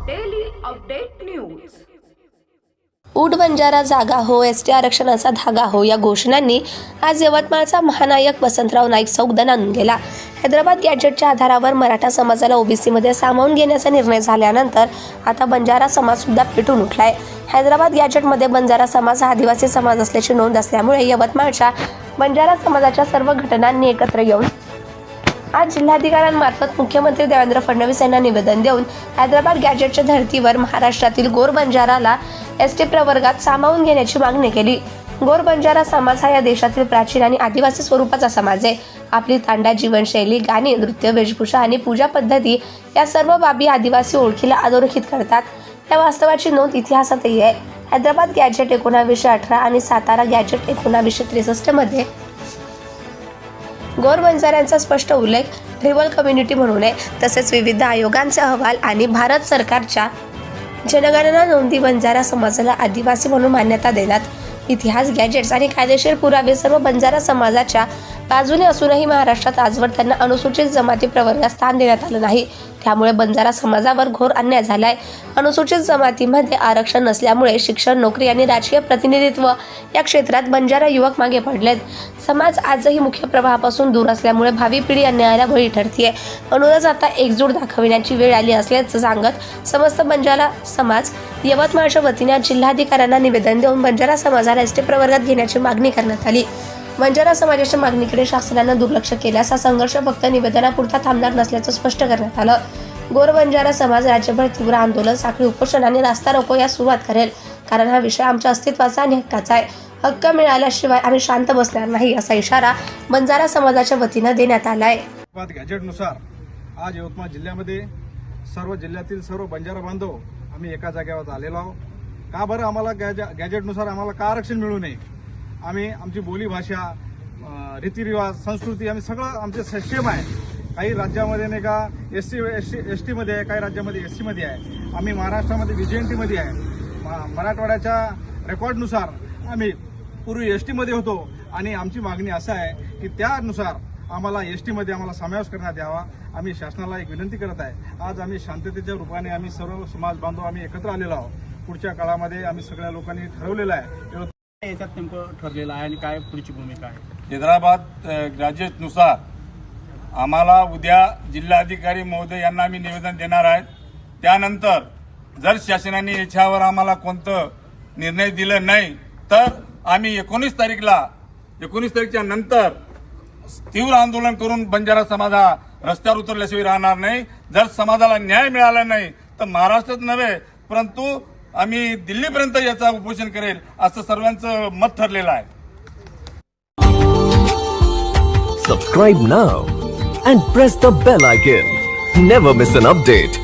Update news ऊट बंजारा जागा हो एस टी आरक्षणाचा धागा हो या घोषणांनी आज यवतमाळचा महानायक वसंतराव नाईक चौक आणून गेला. हैदराबाद गॅजेटच्या आधारावर मराठा समाजाला ओबीसीमध्ये सामावून घेण्याचा निर्णय झाल्यानंतर आता बंजारा समाज सुद्धा पेटून उठलाय. हैदराबाद गॅजेटमध्ये बंजारा समाज हा आदिवासी समाज असल्याची नोंद असल्यामुळे यवतमाळच्या बंजारा समाजाच्या सर्व घटनांनी एकत्र येऊन आज जिल्हाधिकाऱ्यांमार्फत मुख्यमंत्री देवेंद्र फडणवीस यांना निवेदन देऊन हैदराबाद गॅजेटच्या धर्तीवर महाराष्ट्रातील गोर बंजाराला एस टी प्रवर्गात सामावून घेण्याची मागणी केली. गोर बंजारा समाज हा या देशातील प्राचीन आणि आदिवासी स्वरूपाचा समाज आहे. आपली तांडा जीवनशैली गाणी नृत्य वेशभूषा आणि पूजा पद्धती या सर्व बाबी आदिवासी ओळखीला अधोरेखित करतात. या वास्तवाची नोंद इतिहासातही आहे. हैदराबाद गॅजेट एकोणावीसशे अठरा आणि सातारा गॅजेट एकोणावीसशे त्रेसष्टमध्ये गोर बंजाऱ्यांचा स्पष्ट उल्लेख ट्रिबल कम्युनिटी म्हणून आहे. तसेच विविध आयोगांचे अहवाल आणि भारत सरकारच्या जनगणना नोंदी बंजारा समाजाला आदिवासी म्हणून मान्यता देण्यात इतिहास गॅजेट्स आणि कायदेशीर पुरावे सर्व बंजारा समाजाच्या बाजूने असूनही महाराष्ट्रात आजवर त्यांना अनुसूचित जमाती प्रवर्गात स्थान देण्यात आलं नाही. त्यामुळे बंजारा समाजावर घोर अन्याय झालाय. अनुसूचित जमातीमध्ये आरक्षण नसल्यामुळे शिक्षण नोकरी आणि राजकीय प्रतिनिधित्व या क्षेत्रात बंजारा युवक मागे पडलेत. समाज आजही मुख्य प्रवाहापासून दूर असल्यामुळे भावी पिढी अन्यायाला बळी ठरतीये. म्हणूनच आता एकजूट दाखविण्याची वेळ आली असल्याचं सांगत समस्त बंजारा समाज यवतमाळच्या वतीने जिल्हाधिकाऱ्यांना निवेदन देऊन बंजारा समाजाला एस टी प्रवर्गात घेण्याची मागणी करण्यात आली. बंजारा समाजाच्या मागणीकडे शासनानं दुर्लक्ष केल्यास हा संघर्ष फक्त निवेदनापुरता थांबणार नसल्याचं स्पष्ट करण्यात आलं. गोर बंजारा समाज राज्यभर तीव्र आंदोलन साखळी उपोषण आणि रास्ता रोको या सुरुवात करेल. कारण हा विषय आमच्या अस्तित्वाचा आणि हक्काचा आहे. हक्क मिळाल्याशिवाय आम्ही शांत बसणार नाही असा इशारा बंजारा समाजाच्या वतीनं देण्यात आलाय. आहे गॅजेटनुसार आज यवतमाळ जिल्ह्यामध्ये सर्व जिल्ह्यातील सर्व बंजारा बांधव आम्ही एका जागेवर आलेलो आहोत. का बरं आम्हाला गॅजे गॅजेटनुसार आम्हाला का आरक्षण मिळू नये? आम्ही आमची बोलीभाषा रीतिरिवाज संस्कृती आम्ही सगळं आमचे सक्षम आहे. काही राज्यामध्ये नाही का S C S T S टीमध्ये आहे काही राज्यामध्ये एस टीमध्ये आहे. आम्ही महाराष्ट्रामध्ये व्ही जी एन टीमध्ये आहे. म- मराठवाड्याच्या रेकॉर्डनुसार आम्ही पूर्वी एस टीमध्ये होतो. आणि आमची मागणी असं आहे की त्यानुसार आम्हाला एस टीमध्ये आम्हाला समावेश करण्यात यावा. आम्ही शासनाला एक विनंती करत आहे. आज आम्ही शांततेच्या रूपाने आम्ही सर्व समाज बांधव आम्ही एकत्र आलेलो आहोत. पुढच्या काळामध्ये आम्ही सगळ्या लोकांनी ठरवलेलं आहे. याच्यात नेमकं ठरलेलं आहे आणि काय पुढची भूमिका आहे? हैदराबाद ग्रॅज्युएटनुसार आम्हाला उद्या जिल्हाधिकारी महोदय यांना आम्ही निवेदन देणार आहेत. त्यानंतर जर शासनाने याच्यावर आम्हाला कोणतं निर्णय दिलं नाही तर आम्ही एकोणीस तारीखला एकोणीस तारीखच्या नंतर तीव्र आंदोलन करून बंजारा समाज हा रस्त्यावर उतरल्याशिवाय राहणार नाही. जर समाजाला न्याय मिळाला नाही तर महाराष्ट्रात नव्हे परंतु आम्ही दिल्लीपर्यंत याचा उपोषण करेल असं सर्वांचं मत ठरलेलं आहे. Subscribe now and press the bell icon never miss an update